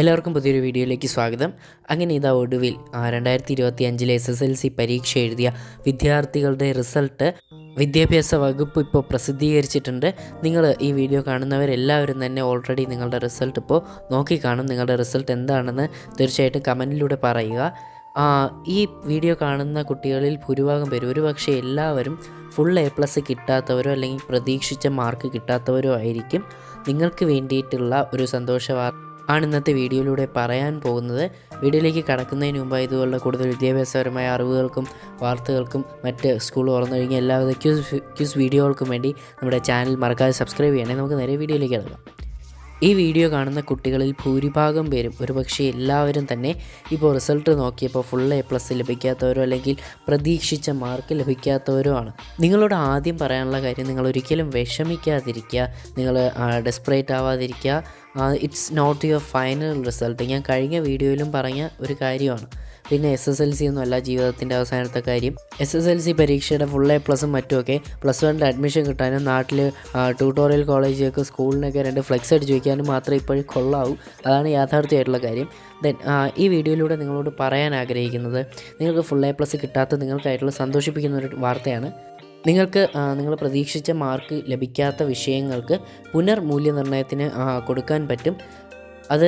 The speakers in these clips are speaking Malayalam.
എല്ലാവർക്കും പുതിയൊരു വീഡിയോയിലേക്ക് സ്വാഗതം. അങ്ങനെ ഇതാ ഒടുവിൽ രണ്ടായിരത്തി ഇരുപത്തി അഞ്ചിലെ എസ് എസ് എൽ സി പരീക്ഷ എഴുതിയ വിദ്യാർത്ഥികളുടെ റിസൾട്ട്. വിദ്യാഭ്യാസ വകുപ്പ് ഇപ്പോൾ പ്രസിദ്ധീകരിച്ചിട്ടുണ്ട്. നിങ്ങൾ ഈ വീഡിയോ കാണുന്നവരെല്ലാവരും തന്നെ ഓൾറെഡി നിങ്ങളുടെ റിസൾട്ട് ഇപ്പോൾ നോക്കിക്കാണും. നിങ്ങളുടെ റിസൾട്ട് എന്താണെന്ന് തീർച്ചയായിട്ടും കമന്റിലൂടെ പറയുക. ഈ വീഡിയോ കാണുന്ന കുട്ടികളിൽ ഭൂരിഭാഗം പേരും ഒരുപക്ഷെ എല്ലാവരും ഫുൾ എ പ്ലസ് കിട്ടാത്തവരോ അല്ലെങ്കിൽ പ്രതീക്ഷിച്ച മാർക്ക് കിട്ടാത്തവരോ ആയിരിക്കും. നിങ്ങൾക്ക് വേണ്ടിയിട്ടുള്ള ഒരു സന്തോഷ ആണ് ഇന്നത്തെ വീഡിയോയിലൂടെ പറയാൻ പോകുന്നത്. വീഡിയോയിലേക്ക് കടക്കുന്നതിന് മുമ്പ് ഇതുപോലുള്ള കൂടുതൽ വിദ്യാഭ്യാസപരമായ അറിവുകൾക്കും വാർത്തകൾക്കും മറ്റ് സ്കൂൾ തുറന്നു കഴിഞ്ഞാൽ എല്ലാവിധ ക്യൂസ് ക്യൂസ് വീഡിയോകൾക്കും വേണ്ടി നമ്മുടെ ചാനൽ മറക്കാതെ സബ്സ്ക്രൈബ് ചെയ്യണേ. നമുക്ക് നേരെ വീഡിയോയിലേക്ക് കിടക്കാം. ഈ വീഡിയോ കാണുന്ന കുട്ടികളിൽ ഭൂരിഭാഗം പേരും ഒരുപക്ഷെ എല്ലാവരും തന്നെ ഇപ്പോൾ റിസൾട്ട് നോക്കിയപ്പോൾ ഫുൾ എ പ്ലസ് ലഭിക്കാത്തവരോ അല്ലെങ്കിൽ പ്രതീക്ഷിച്ച മാർക്ക് ലഭിക്കാത്തവരോ ആണ്. നിങ്ങളോട് ആദ്യം പറയാനുള്ള കാര്യം നിങ്ങൾ ഒരിക്കലും വിഷമിക്കാതിരിക്കുക നിങ്ങൾ desperate ആവാതിരിക്കുക. It's not your final result ഞാൻ കഴിഞ്ഞ വീഡിയോയിലും പറഞ്ഞ ഒരു കാര്യമാണ്. പിന്നെ എസ് എസ് എൽ സി ഒന്നും അല്ല ജീവിതത്തിന്റെ അവസാനത്തെ കാര്യം. എസ് എസ് എൽ സി പരീക്ഷയുടെ ഫുൾ എ പ്ലസും മറ്റുമൊക്കെ പ്ലസ് വണ്ണിൽ അഡ്മിഷൻ കിട്ടാനും നാട്ടിൽ ട്യൂട്ടോറിയൽ കോളേജിലേക്ക് സ്കൂളിനൊക്കെ രണ്ട് ഫ്ലെക്സ് അടിച്ച് വയ്ക്കാനും മാത്രമേ ഇപ്പോഴും കൊള്ളാവൂ. അതാണ് യാഥാർത്ഥ്യമായിട്ടുള്ള കാര്യം. ദെൻ ഈ വീഡിയോയിലൂടെ നിങ്ങളോട് പറയാൻ ആഗ്രഹിക്കുന്നത് നിങ്ങൾക്ക് ഫുൾ എ പ്ലസ് കിട്ടാത്ത നിങ്ങൾക്കായിട്ടുള്ള സന്തോഷിപ്പിക്കുന്ന ഒരു വാർത്തയാണ്. നിങ്ങൾക്ക് നിങ്ങൾ പ്രതീക്ഷിച്ച മാർക്ക് ലഭിക്കാത്ത വിഷയങ്ങൾക്ക് പുനർമൂല്യനിർണയത്തിന് കൊടുക്കാൻ പറ്റും. അത്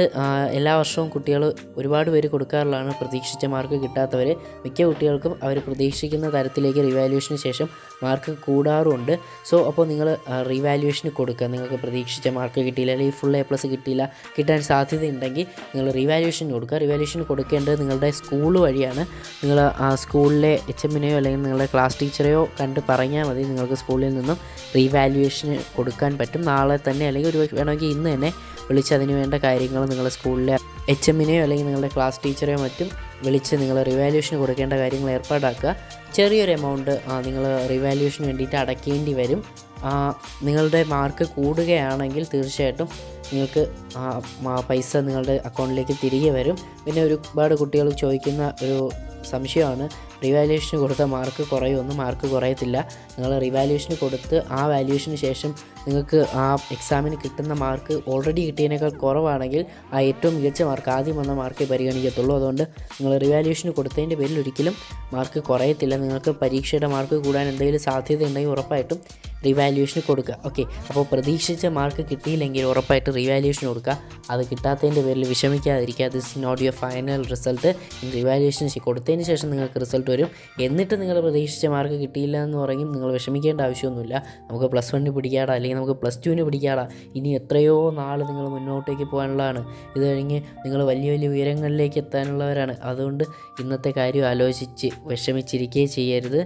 എല്ലാ വർഷവും കുട്ടികൾ ഒരുപാട് പേര് കൊടുക്കാറുള്ളതാണ് പ്രതീക്ഷിച്ച മാർക്ക് കിട്ടാത്തവർ മിക്ക കുട്ടികൾക്കും അവർ പ്രതീക്ഷിക്കുന്ന തരത്തിലേക്ക് റിവാലുവേഷന് ശേഷം മാർക്ക് കൂടാറുമുണ്ട് സോ അപ്പോൾ നിങ്ങൾ റിവാലുവേഷന് കൊടുക്കുക. നിങ്ങൾക്ക് പ്രതീക്ഷിച്ച മാർക്ക് കിട്ടിയില്ല അല്ലെങ്കിൽ ഫുൾ എ പ്ലസ് കിട്ടിയില്ല കിട്ടാൻ സാധ്യതയുണ്ടെങ്കിൽ നിങ്ങൾ റിവാലുവേഷൻ കൊടുക്കുക. റിവാലുവേഷൻ കൊടുക്കേണ്ടത് നിങ്ങളുടെ സ്കൂൾ വഴിയാണ്. നിങ്ങൾ ആ സ്കൂളിലെ എച്ച് എമ്മിനെയോ അല്ലെങ്കിൽ നിങ്ങളുടെ ക്ലാസ് ടീച്ചറെയോ കണ്ട് പറഞ്ഞാൽ മതി. നിങ്ങൾക്ക് സ്കൂളിൽ നിന്നും റീവാലുവേഷന് കൊടുക്കാൻ പറ്റും. നാളെ തന്നെ അല്ലെങ്കിൽ ഒരു വേണമെങ്കിൽ ഇന്ന് തന്നെ വിളിച്ച് അതിന് വേണ്ട കാര്യങ്ങൾ നിങ്ങൾ സ്കൂളിലെ എച്ച് എമ്മിനെയോ അല്ലെങ്കിൽ നിങ്ങളുടെ ക്ലാസ് ടീച്ചറെയോ മറ്റും വിളിച്ച് നിങ്ങൾ റിവാല്യൂഷൻ കൊടുക്കേണ്ട കാര്യങ്ങൾ ഏർപ്പാടാക്കുക. ചെറിയൊരു എമൗണ്ട് നിങ്ങൾ റിവാലുവേഷന് വേണ്ടിയിട്ട് അടയ്ക്കേണ്ടി വരും. നിങ്ങളുടെ മാർക്ക് കൂടുകയാണെങ്കിൽ തീർച്ചയായിട്ടും നിങ്ങൾക്ക് ആ പൈസ നിങ്ങളുടെ അക്കൗണ്ടിലേക്ക് തിരികെ വരും. പിന്നെ ഒരുപാട് കുട്ടികൾ ചോദിക്കുന്ന ഒരു സംശയമാണ് റിവാലുവേഷന് കൊടുത്ത മാർക്ക് കുറയുമൊന്നും മാർക്ക് കുറയത്തില്ല. നിങ്ങൾ റിവാലുവേഷന് കൊടുത്ത് ആ വാല്യുവേഷന് ശേഷം നിങ്ങൾക്ക് ആ എക്സാമിന് കിട്ടുന്ന മാർക്ക് ഓൾറെഡി കിട്ടിയതിനേക്കാൾ കുറവാണെങ്കിൽ ആ ഏറ്റവും മികച്ച മാർക്ക് ആദ്യം വന്ന മാർക്കേ പരിഗണിക്കത്തുള്ളൂ. അതുകൊണ്ട് നിങ്ങൾ റിവാലുവേഷന് കൊടുത്തതിന്റെ പേരിൽ ഒരിക്കലും മാർക്ക് കുറയത്തില്ല. നിങ്ങൾക്ക് പരീക്ഷയുടെ മാർക്ക് കൂടാൻ എന്തെങ്കിലും സാധ്യത ഉണ്ടെങ്കിൽ ഉറപ്പായിട്ടും റിവാലുവേഷന് കൊടുക്കുക. ഓക്കെ അപ്പോൾ പ്രതീക്ഷിച്ച മാർക്ക് കിട്ടിയില്ലെങ്കിൽ ഉറപ്പായിട്ട് റിവാലുവേഷൻ കൊടുക്കുക. അത് കിട്ടാത്തതിന്റെ പേരിൽ വിഷമിക്കാതിരിക്കുക. This not your final result revaluation കൊടുത്തതിന് ശേഷം നിങ്ങൾക്ക് റിസൾട്ട് വരും. എന്നിട്ട് നിങ്ങൾ പ്രതീക്ഷിച്ച മാർക്ക് കിട്ടിയില്ല എന്ന് പറയും നിങ്ങൾ വിഷമിക്കേണ്ട ആവശ്യമൊന്നുമില്ല. നമുക്ക് പ്ലസ് വണ്ണിന് പിടിക്കാടാ അല്ലെങ്കിൽ നമുക്ക് പ്ലസ് ടുവിന് പിടിക്കാടാ. ഇനി എത്രയോ നാൾ നിങ്ങൾ മുന്നോട്ടേക്ക് പോകാനുള്ളതാണ്. ഇത് കഴിഞ്ഞ് നിങ്ങൾ വലിയ വലിയ ഉയരങ്ങളിലേക്ക് എത്താനുള്ളവരാണ്. അതുകൊണ്ട് ഇന്നത്തെ കാര്യം ആലോചിച്ച് വിഷമിച്ചിരിക്കുകയും ചെയ്യരുത്.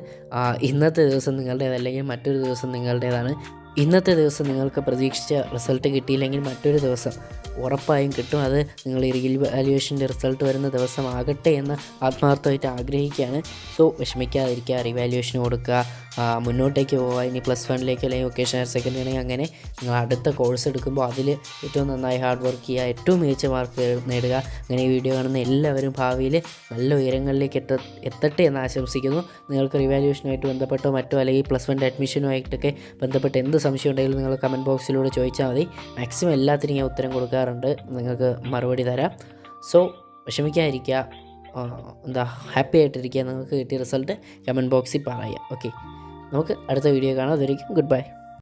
ഇന്നത്തെ ദിവസം നിങ്ങളുടേത് അല്ലെങ്കിൽ മറ്റൊരു ദിവസം നിങ്ങളുടേതാണ്. ഇന്നത്തെ ദിവസം നിങ്ങൾക്ക് പ്രതീക്ഷിച്ച റിസൾട്ട് കിട്ടിയില്ലെങ്കിൽ മറ്റൊരു ദിവസം. ഉറപ്പായും കിട്ടും. അത് നിങ്ങൾ ഈ റിവാലുവേഷന്റെ റിസൾട്ട് വരുന്ന ദിവസമാകട്ടെ എന്ന് ആത്മാർത്ഥമായിട്ട് ആഗ്രഹിക്കുകയാണ്. സോ വിഷമിക്കാതിരിക്കുക റീവാലുവേഷൻ കൊടുക്കുക. മുന്നോട്ടേക്ക് പോവുക. ഇനി പ്ലസ് വണ്ണിലേക്ക് അല്ലെങ്കിൽ വൊക്കേഷൻ ഹയർ സെക്കൻഡറി ആണെങ്കിൽ അങ്ങനെ നിങ്ങൾ അടുത്ത കോഴ്സ് എടുക്കുമ്പോൾ അതിൽ ഏറ്റവും നന്നായി ഹാർഡ് വർക്ക് ചെയ്യുക ഏറ്റവും മികച്ച മാർക്ക് നേടുക. അങ്ങനെ ഈ വീഡിയോ കാണുന്ന എല്ലാവരും ഭാവിയിൽ നല്ല ഉയരങ്ങളിലേക്ക് എത്ത എത്തട്ടെ എന്ന് ആശംസിക്കുന്നു. നിങ്ങൾക്ക് റിവാലുവേഷനുമായിട്ട് ബന്ധപ്പെട്ടോ മറ്റോ അല്ലെങ്കിൽ പ്ലസ് വണ്ണിന്റെ അഡ്മിഷനുമായിട്ടൊക്കെ ബന്ധപ്പെട്ട് എന്ത് സംശയം ഉണ്ടെങ്കിലും നിങ്ങൾ കമന്റ് ബോക്സിലൂടെ ചോദിച്ചാൽ മതി. മാക്സിമം എല്ലാത്തിനും ഞാൻ ഉത്തരം കൊടുക്കാറുണ്ട് നിങ്ങൾക്ക് മറുപടി തരാം. സോ വിഷമിക്കാതിരിക്കുക. എന്താ ഹാപ്പി ആയിട്ടിരിക്കുക. നിങ്ങൾക്ക് കിട്ടിയ റിസൾട്ട് കമന്റ് ബോക്സിൽ പറയുക. ഓക്കെ. നമുക്ക് അടുത്ത വീഡിയോ കാണാം. അതായിരിക്കും ഗുഡ് ബൈ.